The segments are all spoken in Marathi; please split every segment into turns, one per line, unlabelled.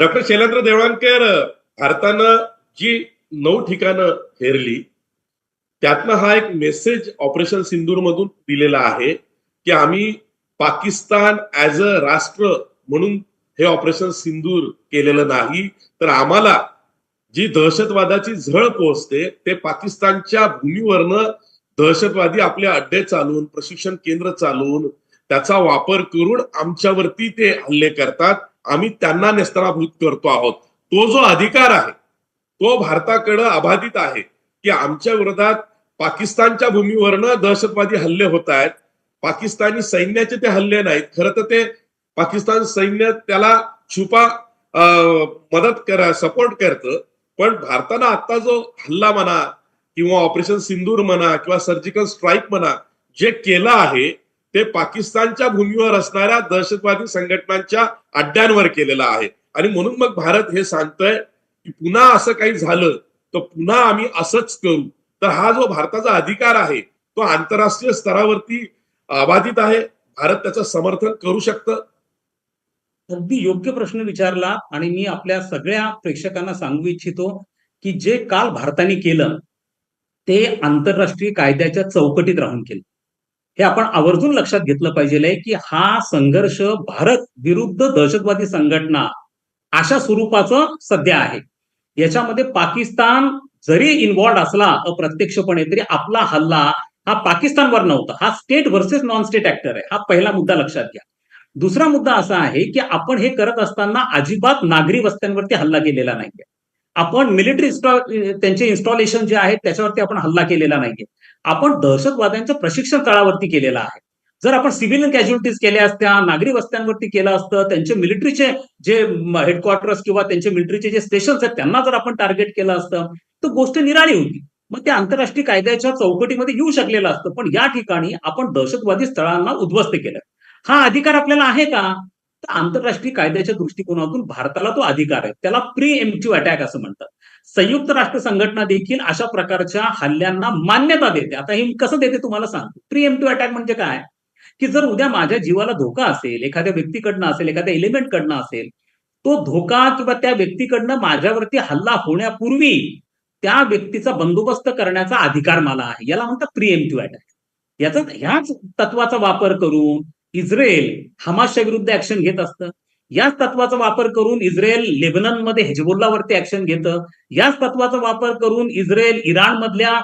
डॉक्टर शैलेंद्र देवळांकर भारतानं जी नऊ ठिकाणं हेरली त्यातनं हा एक मेसेज ऑपरेशन सिंदूर मधून दिलेला आहे की आम्ही पाकिस्तान ऍज अ राष्ट्र म्हणून हे ऑपरेशन सिंदूर केलेलं नाही तर आम्हाला जी दहशतवादाची झळ पोहोचते ते पाकिस्तानच्या भूमीवरनं दहशतवादी आपले अड्डे चालवून प्रशिक्षण केंद्र चालवून त्याचा वापर करून आमच्यावरती ते हल्ले करतात. आम्ही त्यांना नेस्तनाभूत करतो आहोत. तो जो अधिकार आहे तो भारताकडं अबाधित आहे की आमच्या विरोधात पाकिस्तानच्या भूमीवरनं दहशतवादी हल्ले होत आहेत. पाकिस्तानी सैन्याचे ते हल्ले नाहीत. खरं तर ते पाकिस्तान सैन्य त्याला छुपा मदत करा सपोर्ट करतं. पण भारतानं आता जो हल्ला म्हणा किंवा ऑपरेशन सिंदूर म्हणा किंवा सर्जिकल स्ट्राईक म्हणा जे केलं आहे ते पाकिस्तानच्या भूमीवर असणाऱ्या दहशतवादी संघटनांच्या अड्ड्यांवर केलेलं आहे. आणि म्हणून मग भारत हे सांगतोय की पुन्हा असं काही झालं तर पुन्हा आम्ही असंच करू. तर हा जो भारताचा अधिकार आहे तो आंतरराष्ट्रीय स्तरावरती अबाधित आहे. भारत त्याचं समर्थन करू शकतं.
अगदी योग्य प्रश्न विचारला आणि मी आपल्या सगळ्या प्रेक्षकांना सांगू इच्छितो की जे काल भारताने केलं ते आंतरराष्ट्रीय कायद्याच्या चौकटीत राहून केलं. हे आपण आवर्जून लक्षात घेतलं पाहिजे की हा संघर्ष भारत विरुद्ध दहशतवादी संघटना अशा स्वरूपाचं सध्या आहे. याच्यामध्ये पाकिस्तान जरी इन्व्हॉल्ड असला अप्रत्यक्षपणे तरी आपला हल्ला हा पाकिस्तानवर नव्हता. हा state versus non state actor आहे. हा पहिला मुद्दा लक्षात घ्या. दुसरा मुद्दा असा आहे की आपण हे करत असताना अजिबात नागरी वस्त्यांवरती हल्ला केलेला नाहीये. आपण मिलिटरी त्यांचे इन्स्टॉलेशन जे आहेत त्याच्यावरती आपण हल्ला केलेला नाहीये. आपण दहशतवाद्यांचं प्रशिक्षण तळावरती केलेलं आहे. जर आपण सिव्हिलियन कॅज्युलिटीज केल्या असत्या नागरी वस्त्यांवरती केलं असतं त्यांचे मिलिटरीचे जे हेडक्वार्टर्स किंवा त्यांचे मिलिटरीचे जे स्टेशन्स आहेत त्यांना जर आपण टार्गेट केलं असतं तर गोष्ट निराळी होती. मग ते आंतरराष्ट्रीय कायद्याच्या चौकटीमध्ये येऊ शकलेलं असतं. पण या ठिकाणी आपण दहशतवादी स्थळांना उद्ध्वस्त केलं. हा अधिकार आपल्याला आहे का? तर आंतरराष्ट्रीय कायद्याच्या दृष्टिकोनातून भारताला तो अधिकार आहे. त्याला प्री एम्प्टिव्ह अटॅक असं म्हणतात. संयुक्त राष्ट्र संघटना देखील अशा प्रकारच्या हल्ल्यांना मान्यता देते. आता हे कसं देते तुम्हाला सांगतो. प्री एम्प्टिव्ह अटॅक म्हणजे काय? की जर उद्या माझ्या जीवाला धोका असेल एखाद्या व्यक्तीकडनं असेल एखाद्या एलिमेंटकडनं असेल तो धोका किंवा त्या व्यक्तीकडनं माझ्यावरती हल्ला होण्यापूर्वी त्या व्यक्तीचा बंदोबस्त करण्याचा अधिकार मला आहे. याला म्हणतात प्री एम्प्टिव्ह अटॅक याचा ह्याच तत्वाचा वापर करून इस्रायल हमासच्या विरुद्ध ऍक्शन घेत असतं. याच तत्वाचा वापर करून इस्रायल लेबननमध्ये हेजबुल्लावरती ऍक्शन घेतं. याच तत्वाचा वापर करून इस्रायल इराण मधल्या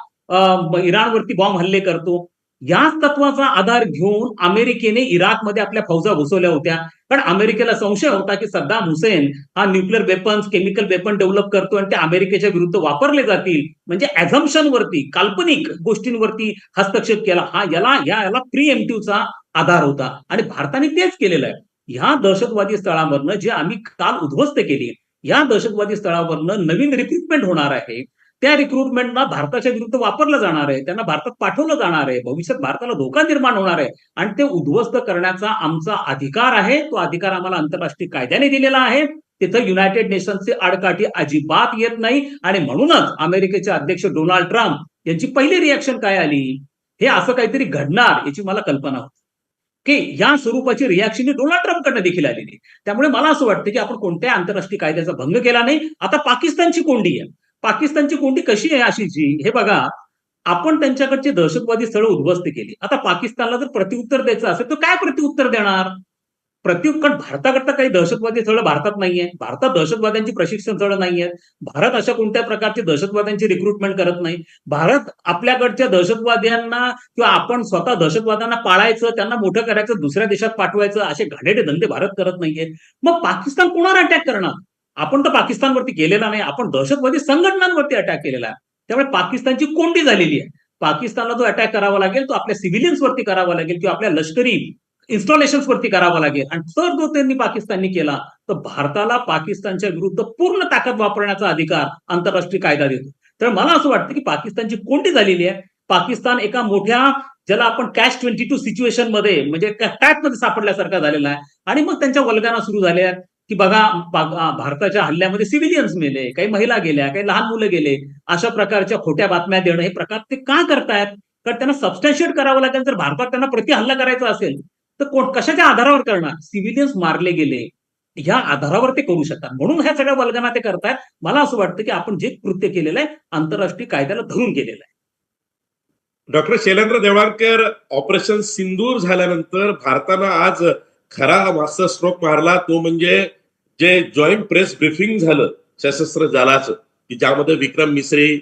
इराणवरती बॉम्ब हल्ले करतो. याच तत्वाचा आधार घेऊन अमेरिकेने इराकमध्ये आपल्या फौजा घुसवल्या होत्या. कारण अमेरिकेला संशय होता की सद्दाम हुसेन हा nuclear weapons chemical weapon develop करतो आणि ते अमेरिकेच्या विरुद्ध वापरले जातील. म्हणजे ऍझम्पशन वरती काल्पनिक गोष्टींवरती हस्तक्षेप केला. हा याला या याला प्री एमटीचा आधार होता. आणि भारताने तेच केलेलं आहे. ह्या दहशतवादी स्थळावरनं जे आम्ही काल उद्ध्वस्त केली या दहशतवादी स्थळावरनं नवीन रिक्रुटमेंट होणार आहे. त्या रिक्रुटमेंटला भारताच्या विरुद्ध वापरलं जाणार आहे. त्यांना भारतात पाठवलं जाणार आहे. भविष्यात भारताला धोका निर्माण होणार आहे. आणि ते उद्ध्वस्त करण्याचा आमचा अधिकार आहे. तो अधिकार आम्हाला आंतरराष्ट्रीय कायद्याने दिलेला आहे. तिथं युनायटेड नेशन्सचे आडकाठी अजिबात येत नाही. आणि म्हणूनच अमेरिकेचे अध्यक्ष डोनाल्ड ट्रम्प यांची पहिली रिॲक्शन काय आली? हे असं काहीतरी घडणार याची मला कल्पना होती. की या स्वरूपाची रिॲक्शन ही डोनाल्ड ट्रम्पकडनं देखील आलेली त्यामुळे मला असं वाटतं की आपण कोणत्याही आंतरराष्ट्रीय कायद्याचा भंग केला नाही. आता पाकिस्तानची कोंडी आहे. पाकिस्तानची कोंडी कशी आहे अशीची हे बघा आपण त्यांच्याकडचे दहशतवादी स्थळं उद्ध्वस्त केली. आता पाकिस्तानला जर प्रत्युत्तर द्यायचं असेल तर काय प्रत्युत्तर देणार? प्रत्युत्तर भारताकडता काही दहशतवादी स्थळं भारतात नाहीये. भारतात दहशतवाद्यांची प्रशिक्षण स्थळं नाहीयेत भारत अशा कोणत्या प्रकारची दहशतवाद्यांची रिक्रुटमेंट करत नाही? भारत आपल्याकडच्या दहशतवाद्यांना किंवा आपण स्वतः दहशतवाद्यांना पाळायचं त्यांना मोठं करायचं दुसऱ्या देशात पाठवायचं असे घाणेटे धंदे भारत करत नाहीये. मग पाकिस्तान कोणावर अटॅक करणार? आपण तर पाकिस्तानवरती केलेला नाही. आपण दहशतवादी संघटनांवरती अटॅक केलेला आहे. त्यामुळे पाकिस्तानची कोंडी झालेली आहे. पाकिस्तानला जो अटॅक करावा लागेल तो आपल्या सिव्हिलियन्स वरती करावा लागेल किंवा आपल्या लष्करी इन्स्टॉलेशन्स वरती करावा लागेल. आणि तर जो त्यांनी पाकिस्ताननी केला तर भारताला पाकिस्तानच्या विरुद्ध पूर्ण ताकद वापरण्याचा अधिकार आंतरराष्ट्रीय कायदा देतो. तर मला असं वाटतं की पाकिस्तानची कोणती झालेली आहे. पाकिस्तान एका मोठ्या ज्याला आपण कॅश ट्वेंटी टू सिच्युएशनमध्ये म्हणजे मध्ये सापडल्यासारखा झालेला आहे. आणि मग त्यांच्या वल्गाना सुरू झाल्या की बघा भारताच्या हल्ल्यामध्ये सिव्हिलियन्स मेले काही महिला गेल्या काही लहान मुलं गेले. अशा प्रकारच्या खोट्या बातम्या देणं हे प्रकार ते का करतायत? कारण त्यांना सबस्टॅन्शिएट करावं लागेल. जर भारतात त्यांना प्रति हल्ला करायचा असेल तर कोण कशाच्या आधारावर करणार? सिव्हिलियन्स मारले गेले. ह्या आधारावर ते करू शकतात. म्हणून ह्या सगळ्या वल्गना ते करतायत. मला असं वाटतं की आपण जे कृत्य केलेलं आहे आंतरराष्ट्रीय कायद्याला धरून केलेलं आहे.
डॉक्टर शैलेंद्र देवाळकर ऑपरेशन सिंदूर झाल्यानंतर भारतानं आज खरा मास्टर स्ट्रोक मारला. तो म्हणजे जे जॉईंट प्रेस ब्रिफिंग झालं सशस्त्र दलाचं की ज्यामध्ये विक्रम मिश्री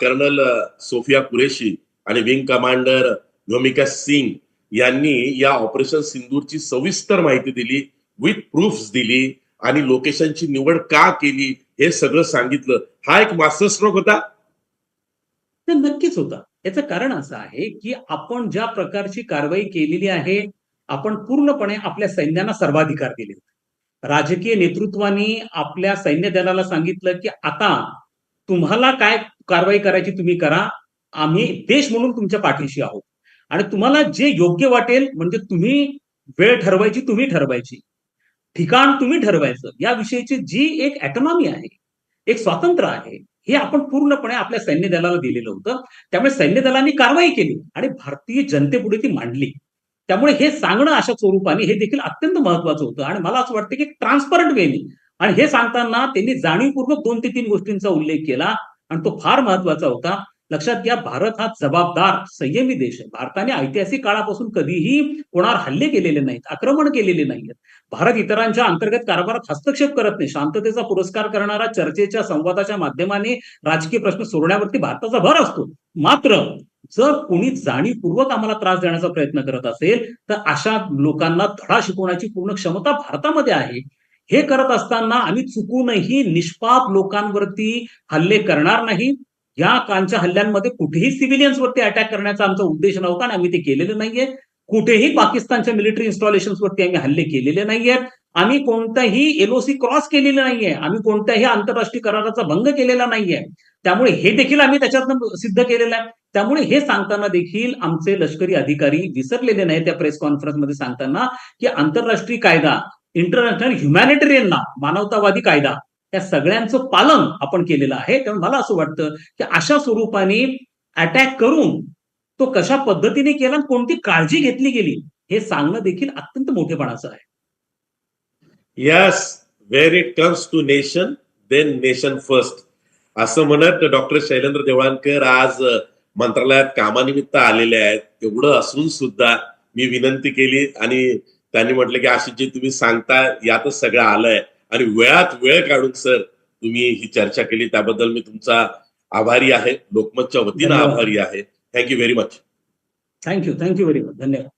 कर्नल सोफिया कुरेशी आणि विंग कमांडर भूमिका सिंग यांनी या ऑपरेशन सिंदूरची सविस्तर माहिती दिली विथ प्रूफ्स दिली आणि लोकेशनची निवड का केली हे सगळं सांगितलं. हा एक मास्टर स्ट्रोक होता?
ते नक्कीच होता. याचं कारण असं आहे की आपण ज्या प्रकारची कारवाई केलेली आहे आपण पूर्णपणे आपल्या सैन्यांना सर्वाधिकार दिले होते. राजकीय नेतृत्वाने आपल्या सैन्य दलाला सांगितलं की आता तुम्हाला काय कारवाई करायची तुम्ही करा आम्ही देश म्हणून तुमच्या पाठीशी आहोत. आणि तुम्हाला जे योग्य वाटेल म्हणजे तुम्ही वेळ ठरवायची तुम्ही ठरवायची. ठिकाण तुम्ही ठरवायचं. याविषयीची जी एक ॲटॉनॉमी आहे एक स्वातंत्र्य आहे हे आपण पूर्णपणे आपल्या सैन्य दलाला दिलेलं होतं. त्यामुळे सैन्य दलांनी कारवाई केली आणि भारतीय जनतेपुढे ती मांडली. त्यामुळे हे सांगणं अशा स्वरूपाने हे देखील अत्यंत महत्वाचं होतं. आणि मला असं वाटतं की ट्रान्सपरंट वेनी आणि हे सांगताना त्यांनी जाणीवपूर्वक दोन ते तीन गोष्टींचा उल्लेख केला आणि तो फार महत्त्वाचा होता. लक्षात घ्या भारत हा जबाबदार संयमी देश आहे. भारताने ऐतिहासिक काळापासून कधीही कोणावर हल्ले केलेले नाहीत आक्रमण केलेले नाहीत भारत इतरांच्या अंतर्गत कारभारात हस्तक्षेप करत नाही. शांततेचा पुरस्कार करणारा चर्चेच्या संवादाच्या माध्यमाने राजकीय प्रश्न सोडण्यावरती भारताचा भर असतो. मात्र जर कोणी जाणीवपूर्वक आम्हाला त्रास देण्याचा प्रयत्न करत असेल तर अशा लोकांना धडा शिकवण्याची पूर्ण क्षमता भारतामध्ये आहे. हे करत असताना आम्ही चुकूनही निष्पाप लोकांवरती हल्ले करणार नाही. या कालच्या हल्ल्यांमध्ये कुठेही सिव्हिलियन्सवरती अटॅक करण्याचा आमचा उद्देश नव्हता आणि आम्ही ते केलेलं नाहीये. कुठेही पाकिस्तानच्या मिलिटरी इन्स्टॉलेशन्सवरती आम्ही हल्ले केलेले नाहीयेत. आम्ही कोणताही एलओसी क्रॉस केलेलं नाहीये. आम्ही कोणत्याही आंतरराष्ट्रीय कराराचा भंग केलेला नाहीये. त्यामुळे हे देखील आम्ही त्याच्यातनं सिद्ध केलेलं आहे. त्यामुळे हे सांगताना देखील आमचे लष्करी अधिकारी विसरलेले नाही त्या प्रेस कॉन्फरन्समध्ये सांगताना की आंतरराष्ट्रीय कायदा इंटरनॅशनल ह्युमॅनिटेरियन ना मानवतावादी कायदा या सगळ्यांचं पालन आपण केलेलं आहे. त्यामुळे मला असं वाटतं की अशा स्वरूपाने अटॅक करून तो कशा पद्धतीने केला आणि कोणती काळजी घेतली गेली हे सांगणं देखील अत्यंत मोठेपणाचं आहे.
Yes where it comes to nation then nation first असं म्हणत डॉक्टर शैलेंद्र देवळांकर आज मंत्रालयात कामानिमित्त आलेले आहेत. एवढं असून सुद्धा मी विनंती केली आणि त्यांनी म्हटलं की अशी जे तुम्ही सांगता यातच सगळं आलंय. आणि वेळात वेळ काढून सर तुम्ही ही चर्चा केली त्याबद्दल मी तुमचा आभारी आहे. लोकमतच्या वतीनं. आभारी आहे. Thank you very much
thank you thank you very much धन्यवाद.